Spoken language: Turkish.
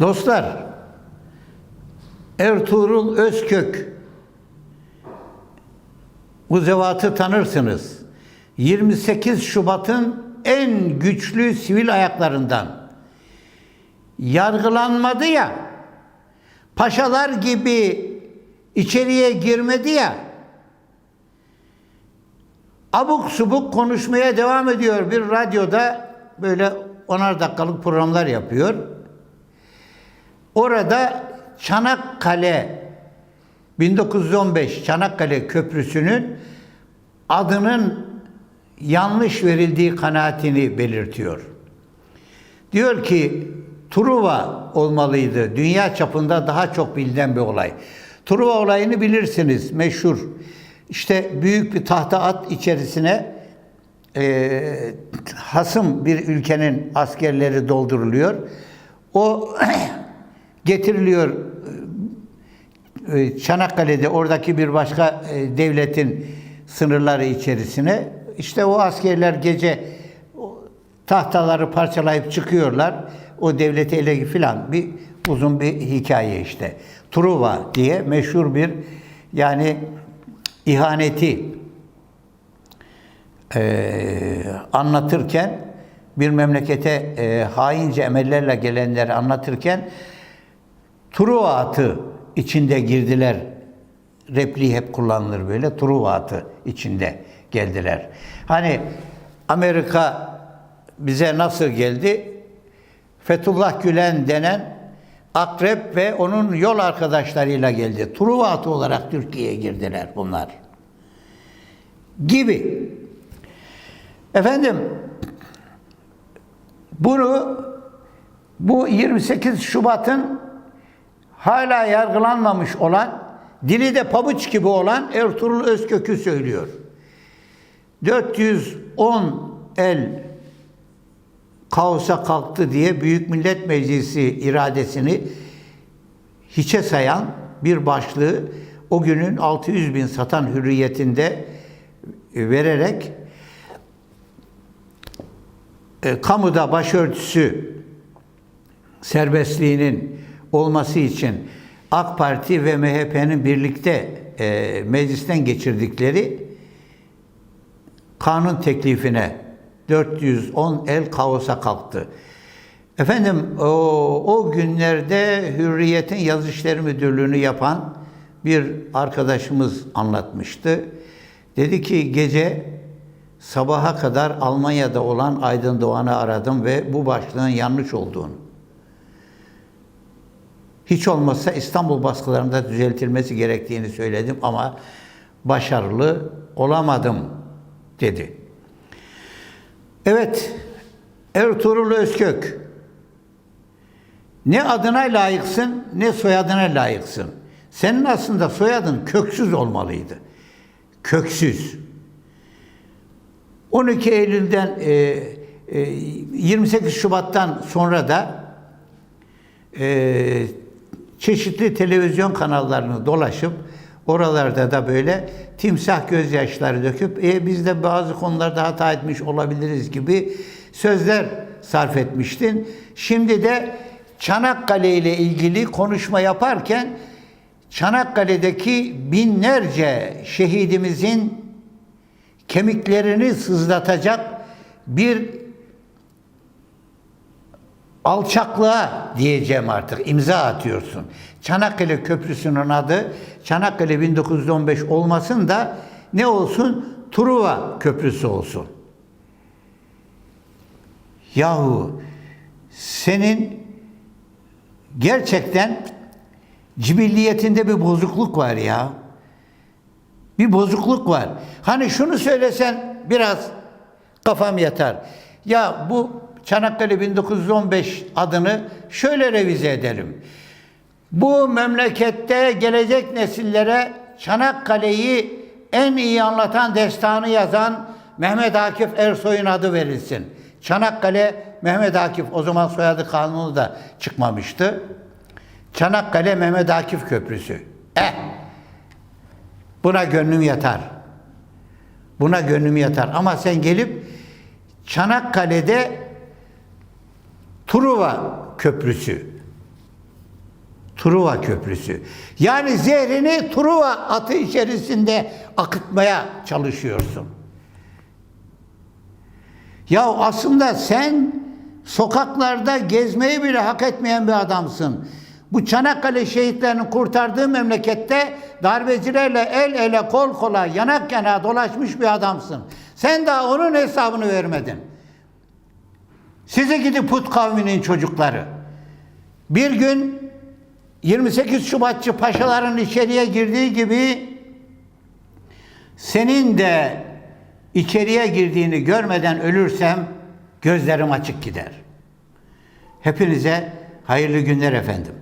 Dostlar, Ertuğrul Özkök bu zevatı tanırsınız. 28 Şubat'ın en güçlü sivil ayaklarından. Yargılanmadı ya, paşalar gibi içeriye girmedi ya, abuk subuk konuşmaya devam ediyor. Bir radyoda böyle onar dakikalık programlar yapıyor. Orada Çanakkale 1915 Çanakkale Köprüsü'nün adının yanlış verildiği kanaatini belirtiyor. Diyor ki Truva olmalıydı. Dünya çapında daha çok bilinen bir olay. Truva olayını bilirsiniz, meşhur. İşte büyük bir tahta at içerisine e, hasım bir ülkenin askerleri dolduruluyor. O getiriliyor e, Çanakkale'de oradaki bir başka e, devletin sınırları içerisine. İşte o askerler gece tahtaları parçalayıp çıkıyorlar. O devleti ele filan bir uzun bir hikaye işte. Truva diye meşhur bir yani ihaneti e, anlatırken bir memlekete e, haince emellerle gelenleri anlatırken Truva atı içinde girdiler. Repliği hep kullanılır böyle. Truva atı içinde geldiler. Hani Amerika bize nasıl geldi? Fethullah Gülen denen akrep ve onun yol arkadaşlarıyla geldi. Truva atı olarak Türkiye'ye girdiler bunlar. Gibi. Efendim bunu bu 28 Şubat'ın hala yargılanmamış olan, dili de pabuç gibi olan Ertuğrul Özkök'ü söylüyor. 410 el kaosa kalktı diye Büyük Millet Meclisi iradesini hiçe sayan bir başlığı o günün 600 bin satan hürriyetinde vererek e, kamuda başörtüsü serbestliğinin olması için AK Parti ve MHP'nin birlikte e, meclisten geçirdikleri kanun teklifine 410 el kaosa kalktı. Efendim o, o günlerde Hürriyet'in Yazı Müdürlüğü'nü yapan bir arkadaşımız anlatmıştı. Dedi ki gece sabaha kadar Almanya'da olan Aydın Doğan'ı aradım ve bu başlığın yanlış olduğunu hiç olmazsa İstanbul baskılarında düzeltilmesi gerektiğini söyledim ama başarılı olamadım dedi. Evet, Ertuğrul Özkök ne adına layıksın ne soyadına layıksın. Senin aslında soyadın köksüz olmalıydı. Köksüz. 12 Eylül'den e, e, 28 Şubat'tan sonra da e, çeşitli televizyon kanallarını dolaşıp oralarda da böyle timsah gözyaşları döküp e, biz de bazı konularda hata etmiş olabiliriz gibi sözler sarf etmiştin. Şimdi de Çanakkale ile ilgili konuşma yaparken Çanakkale'deki binlerce şehidimizin kemiklerini sızlatacak bir alçaklığa diyeceğim artık imza atıyorsun. Çanakkale Köprüsü'nün adı Çanakkale 1915 olmasın da ne olsun? Truva Köprüsü olsun. Yahu senin gerçekten cibilliyetinde bir bozukluk var ya. Bir bozukluk var. Hani şunu söylesen biraz kafam yatar. Ya bu Çanakkale 1915 adını şöyle revize edelim. Bu memlekette gelecek nesillere Çanakkale'yi en iyi anlatan destanı yazan Mehmet Akif Ersoy'un adı verilsin. Çanakkale Mehmet Akif o zaman soyadı kanunu da çıkmamıştı. Çanakkale Mehmet Akif Köprüsü. Eh! Buna gönlüm yatar. Buna gönlüm yatar. Ama sen gelip Çanakkale'de Truva Köprüsü Truva Köprüsü. Yani zehrini Truva atı içerisinde akıtmaya çalışıyorsun. Ya aslında sen sokaklarda gezmeyi bile hak etmeyen bir adamsın. Bu Çanakkale şehitlerini kurtardığı memlekette darbecilerle el ele kol kola yanak yana dolaşmış bir adamsın. Sen daha onun hesabını vermedin. Sizi gidi put kavminin çocukları. Bir gün 28 Şubatçı paşaların içeriye girdiği gibi senin de içeriye girdiğini görmeden ölürsem gözlerim açık gider. Hepinize hayırlı günler efendim.